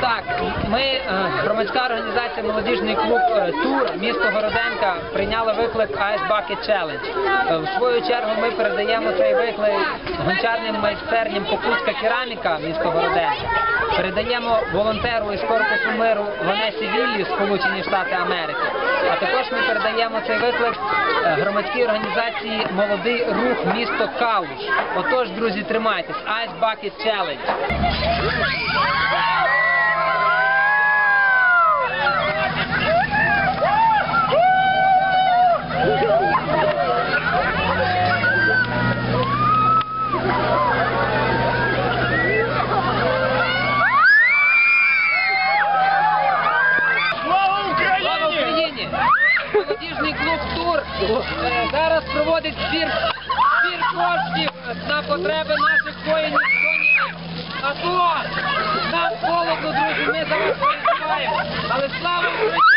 так, ми, е, громадська організація Молодіжний клуб е, Тур місто Городенка прийняла виклик Ice Bucket Challenge. Е, В свою чергу ми передаємо цей виклик гончарним майстерням Покутська кераміка місто Городенка. Передаємо волонтеру із корпусу миру Ванесі Віллі, Сполучені Штати Америки. А також ми передаємо цей виклик громадській організації Молодий рух місто Калуш. Отож, друзі, тримайтесь. Ice Bucket Challenge. Тур зараз проводить збір, збір коштів на потреби наших воїнів АТО. Нам холодно, друзі, ми за вас переживаємо. Але слава Україні!